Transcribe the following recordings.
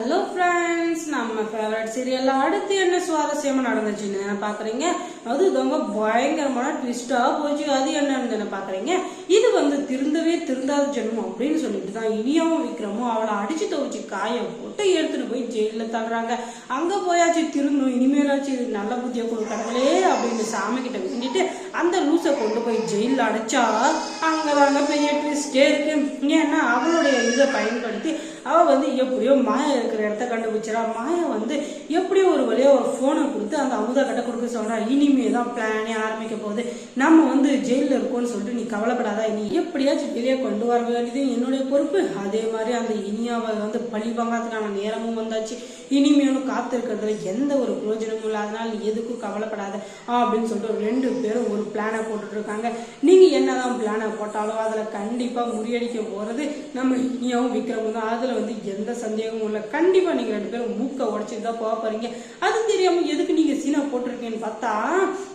Hello நம்ம favourite சீரியல்ல அடுத்து என்ன சுவாரஸ்யமா நடந்துச்சுன்னு தானே பாக்குறீங்க? அது ரொம்ப பயங்கரமான ட்விஸ்டா போச்சு. அது என்னன்னு தானே பாக்குறீங்க? இது வந்து திருந்தவே திருந்தாத ஜென்மம் அப்படின்னு சொல்லிட்டு தான் இனியாவும் விக்ரமும் அவளை அடிச்சு துவச்சு காய போட்டு எடுத்துட்டு போய் ஜெயில தள்ளுறாங்க. அங்க போயாச்சு திருந்தும் இனிமேலாச்சு இது நல்ல புத்தியை கொடுக்கறங்களே அப்படின்னு சாமி கிட்ட வேண்டிட்டு அந்த லூஸை கொண்டு போய் ஜெயில அடைச்சா அங்கதாங்க பெரிய ட்விஸ்டே இருக்கு. ஏன்னா அவளுடைய இதை பயன்படுத்தி அவ வந்து எப்படியோ மாயா இருக்கிற இடத்த கண்டுபிடிச்சிடா மாயா வந்து எப்படியோ ஒரு வழியாக ஒரு ஃபோனை கொடுத்து அந்த அமுதா கிட்ட கொடுக்க சொல்கிறா இனிமே தான் பிளானே ஆரம்பிக்க போகுது. நம்ம வந்து ஜெயிலில் இருக்கோம்னு சொல்லிட்டு நீ கவலைப்படாதா. நீ எப்படியாச்சும் வெளியே கொண்டு வர வேண்டியது என்னுடைய பொறுப்பு. அதே மாதிரி அந்த இனியாவை வந்து பழி வாங்காததுக்கான நேரமும் வந்தாச்சு. இனிமேலும் காத்திருக்கிறதுல எந்த ஒரு பிரயோஜனமும் இல்லை. அதனால நீ எதுக்கும் கவலைப்படாத அப்படின்னு சொல்லிட்டு ரெண்டு பேரும் ஒரு பிளானை போட்டுட்ருக்காங்க நீங்கள் என்னதான் பிளானை போட்டாலும் அதில் கண்டிப்பாக முறியடிக்க போகிறது நம்ம இனியாவும் விக்ரமும் தான். அதில் வந்து எந்த சந்தேகமும் இல்லை. கண்டிப்பாக நீங்கள் ரெண்டு பேரும் மூக்க உடச்சிட்டு தான் போக போறீங்க? அது தெரியாம எதுக்கு நீங்க சீனா போட்டிருக்கீங்கன்னு பார்த்தா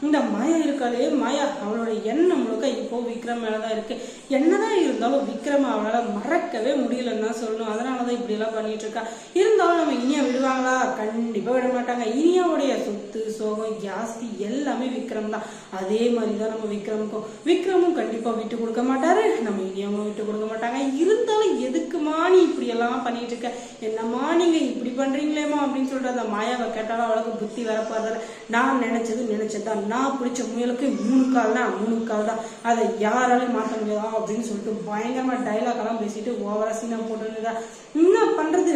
இந்த மாயா இருக்காளே மாயா அவளோட எண்ணம் முழுக்க இப்போ விக்ரம் மேலதான் இருக்கு. என்னதான் இருந்தாலும் விக்ரம் அவளால் மறக்கவே முடியலன்னு தான் சொல்லணும். அதனாலதான் இப்படி எல்லாம் பண்ணிட்டு இருக்கா. இருந்தாலும் நம்ம இனியா விடுவாங்களா? கண்டிப்பா விட மாட்டாங்க. இனியாவுடைய சொத்து சோகம் ஜாஸ்தி எல்லாமே விக்ரம் தான். அதே மாதிரி தான் நம்ம விக்ரமுக்கும். விக்ரமும் கண்டிப்பாக விட்டு கொடுக்க மாட்டாரு. நம்ம இனியாவும் விட்டு கொடுக்க மாட்டாங்க. இருந்தாலும் எதுக்குமா நீ இப்படி எல்லாம் பண்ணிட்டு இருக்க? என்னம்மா நீங்க இப்படி பண்றீங்களேமா அப்படின்னு சொல்லிட்டு அந்த மாயாவை கேட்டாலும் அவளுக்கு புத்தி வரப்போறதில்ல. நான் நினைச்சது நினைச்சதுதான். நான் பிடிச்ச முயலுக்கு மூணு கால் தான் மூணு கால் தான். அதை யாராலையும் மாற்ற முடியாதா அப்படின்னு சொல்லிட்டு பயங்கரமா டைலாக் எல்லாம் பேசிட்டு ஓவரா சீனா போட்டுருந்தா என்ன பண்றது?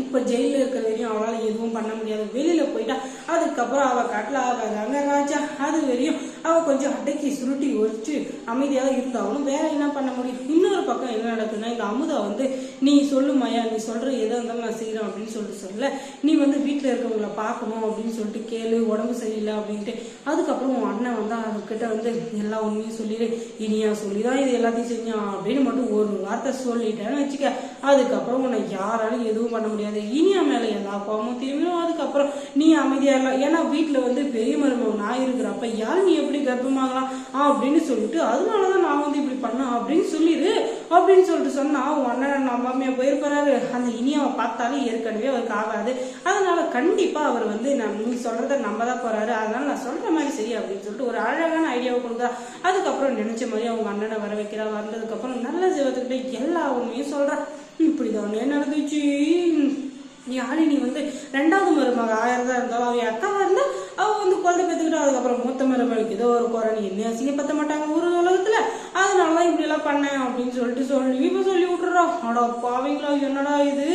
இப்போ ஜெயிலில் இருக்கிற வரையும் அவளால் எதுவும் பண்ண முடியாது. வெளியில் போயிட்டா அதுக்கப்புறம் அவள் கட்டில் ஆகாதாங்க ராஜா. அது வரையும் அவள் கொஞ்சம் அடக்கி சுருட்டி ஒழிச்சு அமைதியாக இருந்தாலும் வேற என்ன பண்ண முடியும்? இன்னொரு பக்கம் என்ன நடக்குதுன்னா இந்த அமுதா வந்து நீ சொல்லுமாயா நீ சொல்கிற எதை இருந்தாலும் நான் செய்கிறேன் அப்படின்னு சொல்லிட்டு சொல்ல நீ வந்து வீட்டில் இருக்கிறவங்கள பார்க்கணும் அப்படின்னு சொல்லிட்டு கேளு உடம்பு சரியில்லை அப்படின்ட்டு. அதுக்கப்புறம் உன் அண்ணன் வந்து அவர்கிட்ட வந்து எல்லா உண்மையும் சொல்லிடு இனியா சொல்லி தான் இது எல்லாத்தையும் செஞ்சான் அப்படின்னு மட்டும் ஒரு வார்த்தை சொல்லிட்டேன்னு வச்சுக்க. அதுக்கப்புறம் உன்னை யாராலும் எதுவும் பண்ண முடியாது. இனியா மேல எல்லா கோபமும் திரும்பிடும். அதுக்கப்புறம் நீ அமைதியா இருக்கலாம். ஏன்னா வீட்டுல வந்து பெரிய மருமகன் நான் இருக்கிறப்ப யார் நீ எப்படி கர்ப்பமாகலாம் அப்படின்னு சொல்லிட்டு அதனாலதான் நான் வந்து இப்படி பண்ணேன் அப்படின்னு சொல்லிடு அப்படின்னு சொல்லிட்டு சொன்னா உன் அண்ணன் நம்ம அம்மையா போயிருப்பாரு அந்த இனியாவை பார்த்தாலும் ஏற்கனவே அவருக்கு ஆகாது. அதனால கண்டிப்பா அவர் வந்து நான் நீ சொல்றத நம்ப தான் போறாரு. அதனால நான் சொல்ற மாதிரி சரி அப்படின்னு சொல்லிட்டு ஒரு அழகான ஐடியாவை கொடுக்குறா அதுக்கப்புறம் நினைச்ச மாதிரி அவங்க அண்ணனை வர வைக்கிறா. வந்ததுக்கு அப்புறம் நல்ல ஜீவத்துக்கிட்ட எல்லா உண்மையும் சொல்றா. இப்படிதானே நடந்துச்சு. யாழினி வந்து ரெண்டாவது மருமக ஆயிரம் தான் இருந்தாலும் அவன் அக்காவா இருந்தா அவ வந்து குழந்தை பெற்றுக்கிட்டா அதுக்கப்புறம் மூத்த மருமகளுக்கு ஏதோ ஒரு குறை. என்ன அசிங்கப்படுத்த மாட்டாங்க ஒரு உலகத்துல. அதனாலதான் இப்படி எல்லாம் பண்ணேன் அப்படின்னு சொல்லிட்டு சொல்லி இப்ப சொல்லி விட்டுறோம் அடா பாவீங்களா என்னடா இது?